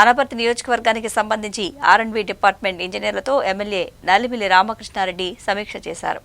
అనపర్తి నియోజకవర్గానికి సంబంధించి R and B department ఇంజనీర్లతో ఎమ్మెల్యే నల్లిమిల్లి రామకృష్ణారెడ్డి సమీక్ష చేశారు.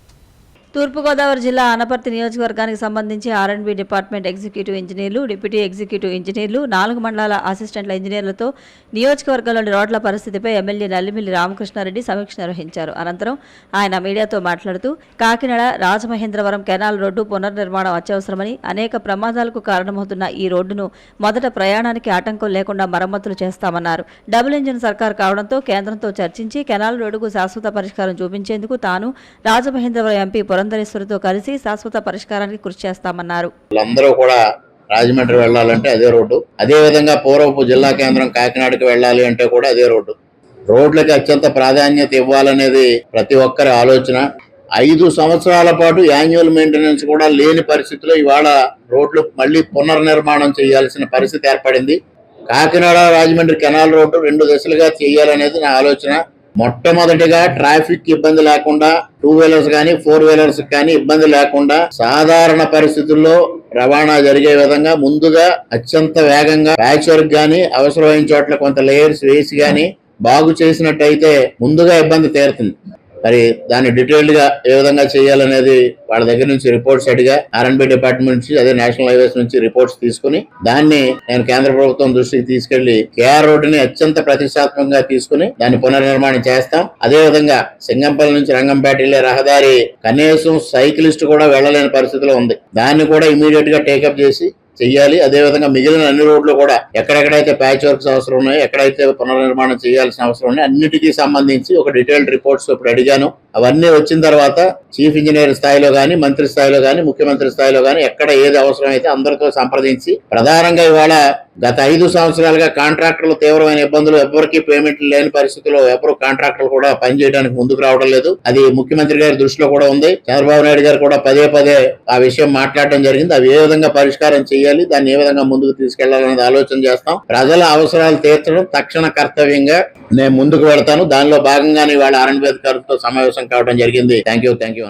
తూర్పుగోదావరి జిల్లా అనపర్తి నియోజకవర్గానికి సంబంధించి R and B department executive ఇంజనీర్లు డిప్యూటీ ఎగ్జిక్యూటివ్ ఇంజనీర్లు నాలుగు మండలాల అసిస్టెంట్ల ఇంజనీర్లతో నియోజకవర్గంలోని రోడ్ల పరిస్థితిపై ఎమ్మెల్యే నల్లిమిల్లి రామకృష్ణారెడ్డి సమీక్ష నిర్వహించారు. అనంతరం ఆయన మీడియాతో మాట్లాడుతూ కాకినాడ రాజమహేంద్రవరం కెనాల్ రోడ్డు పునర్నిర్మాణం అత్యవసరమని అనేక ప్రమాదాలకు కారణమవుతున్న ఈ రోడ్డును మొదట ప్రయాణానికి ఆటంకం లేకుండా మరమ్మతులు చేస్తామన్నారు. డబుల్ ఇంజిన్ సర్కార్ కావడంతో కేంద్రంతో చర్చించి కెనాల్ రోడ్డుకు శాశ్వత పరిష్కారం చూపించేందుకు తాను రాజమహేంద్రవరం ఎంపీ పురంధరేశ్వరితో కలిసి శాశ్వత పరిష్కారానికి కృషి చేస్తామన్నారు. వాళ్ళందరూ కూడా రాజమండ్రి వెళ్ళాలంటే అదే రోడ్డు. అదే విధంగా పూర్వపు జిల్లా కేంద్రం కాకినాడకి వెళ్ళాలి అంటే కూడా అదే రోడ్డు. రోడ్లకి అత్యంత ప్రాధాన్యత ఇవ్వాలనేది ప్రతి ఒక్కరి ఆలోచన. ఐదు సంవత్సరాల పాటు యాన్యువల్ మెయింటెనెన్స్ కూడా లేని పరిస్థితిలో ఇవాళ రోడ్లు మళ్ళీ పునర్నిర్మాణం చేయాల్సిన పరిస్థితి ఏర్పడింది. కాకినాడ రాజమండ్రి కెనాల్ రోడ్డు రెండు దశలుగా చేయాలనేది నా ఆలోచన. మొట్టమొదటిగా ట్రాఫిక్ ఇబ్బంది లేకుండా టూ వీలర్స్ కానీ ఫోర్ వీలర్స్ కానీ ఇబ్బంది లేకుండా సాధారణ పరిస్థితుల్లో రవాణా జరిగే విధంగా ముందుగా అత్యంత వేగంగా ప్యాచ్ వర్క్ కానీ అవసరమైన చోట్ల కొంత లేయర్స్ వేసి కానీ బాగు చేసినట్టయితే ముందుగా ఇబ్బంది తీరుతుంది. మరి దాన్ని డీటెయిల్డ్గా ఏ విధంగా చేయాలనేది వాళ్ళ దగ్గర నుంచి రిపోర్ట్స్ అడిగా. ఆర్ఎన్బి డిపార్ట్మెంట్ నుంచి అదే నేషనల్ హైవేస్ నుంచి రిపోర్ట్స్ తీసుకుని దాన్ని నేను కేంద్ర ప్రభుత్వం దృష్టికి తీసుకెళ్ళి కేఆర్ రోడ్డుని అత్యంత ప్రతిష్టాత్మకంగా తీసుకుని దాన్ని పునర్నిర్మాణం చేస్తాం. అదే విధంగా సింగంపల్లి నుంచి రంగంపేట వెళ్ళే రహదారి కనీసం సైకిలిస్ట్ కూడా వెళ్ళలేని పరిస్థితిలో ఉంది. దాన్ని కూడా ఇమీడియట్గా టేకప్ చేసి చేయాలి అదే విధంగా మిగిలిన అన్ని రోడ్లు కూడా ఎక్కడెక్కడైతే ప్యాచ్ వర్క్స్ అవసరం ఉన్నాయో ఎక్కడైతే పునర్నిర్మాణం చేయాల్సిన అవసరం ఉన్నాయో అన్నిటికీ సంబంధించి ఒక డీటెయిల్డ్ రిపోర్ట్స్ ఇప్పుడు అడిగాను. అవన్నీ వచ్చిన తర్వాత చీఫ్ ఇంజనీర్ స్థాయిలో కానీ మంత్రి స్థాయిలో కానీ ముఖ్యమంత్రి స్థాయిలో కానీ ఎక్కడ ఏది అవసరమైతే అందరితో సంప్రదించి ప్రధానంగా ఇవాళ గత ఐదు సంవత్సరాలుగా కాంట్రాక్టర్లు తీవ్రమైన ఇబ్బందులు ఎవరికి పేమెంట్లు లేని పరిస్థితుల్లో ఎవరు కాంట్రాక్టర్లు కూడా పనిచేయడానికి ముందుకు రావడం లేదు. అది ముఖ్యమంత్రి గారి దృష్టిలో కూడా ఉంది. చంద్రబాబు నాయుడు గారు కూడా పదే పదే ఆ విషయం మాట్లాడడం జరిగింది. అవి ఏ విధంగా పరిష్కారం చేయాలి దాన్ని ఏ విధంగా ముందుకు తీసుకెళ్ళాలనేది ఆలోచన చేస్తాం. ప్రజల అవసరాలు తీర్చడం తక్షణ కర్తవ్యంగా నేను ముందుకు వెళ్తాను. దానిలో భాగంగానే ఇవాళ ఆర్ఎన్బి అధికారులతో సమావేశం కావడం జరిగింది. Thank you thank you